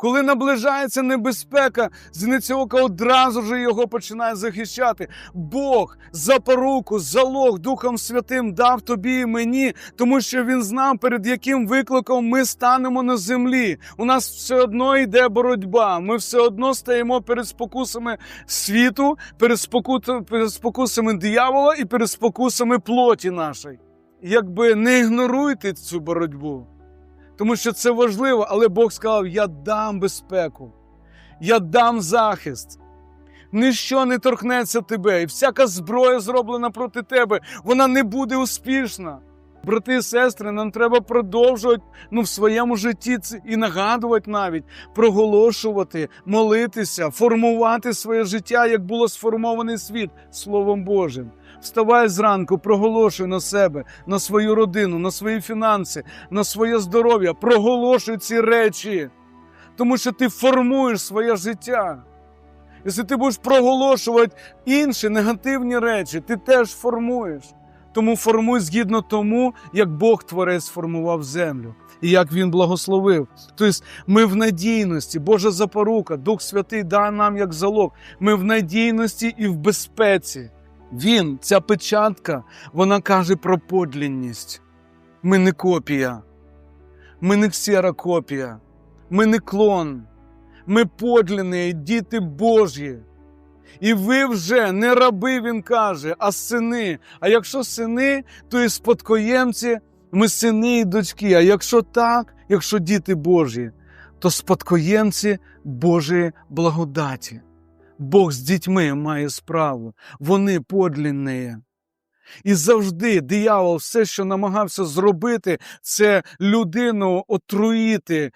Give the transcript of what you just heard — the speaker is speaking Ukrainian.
Коли наближається небезпека, зіниця одразу ж його починає захищати. Бог запоруку, залог Духом Святим дав тобі і мені, тому що він знав, перед яким викликом ми станемо на землі. У нас все одно йде боротьба. Ми все одно стаємо перед спокусами світу, перед, споку- перед спокусами диявола і перед спокусами плоті нашої. Якби не ігноруйте цю боротьбу тому що це важливо, але Бог сказав: Я дам безпеку, я дам захист. Ніщо не торкнеться тебе, і всяка зброя зроблена проти тебе, вона не буде успішна. Брати і сестри, нам треба продовжувати ну, в своєму житті і нагадувати навіть, проголошувати, молитися, формувати своє життя, як було сформований світ Словом Божим. Вставай зранку, проголошуй на себе, на свою родину, на свої фінанси, на своє здоров'я. Проголошуй ці речі, тому що ти формуєш своє життя. Якщо ти будеш проголошувати інші негативні речі, ти теж формуєш. Тому формуй згідно тому, як Бог Творець сформував землю і як Він благословив. Тобто ми в надійності, Божа запорука, Дух Святий дає нам як залог. Ми в надійності і в безпеці. Він, ця печатка, вона каже про подлінність. Ми не копія, ми не ксерокопія, ми не клон, ми подлінні, діти Божі. І ви вже не раби, він каже, а сини. А якщо сини, то і спадкоємці, ми сини і дочки. А якщо так, якщо діти Божі, то спадкоємці Божої благодаті. Бог з дітьми має справу, вони подлінні. І завжди диявол все, що намагався зробити, це людину отруїти,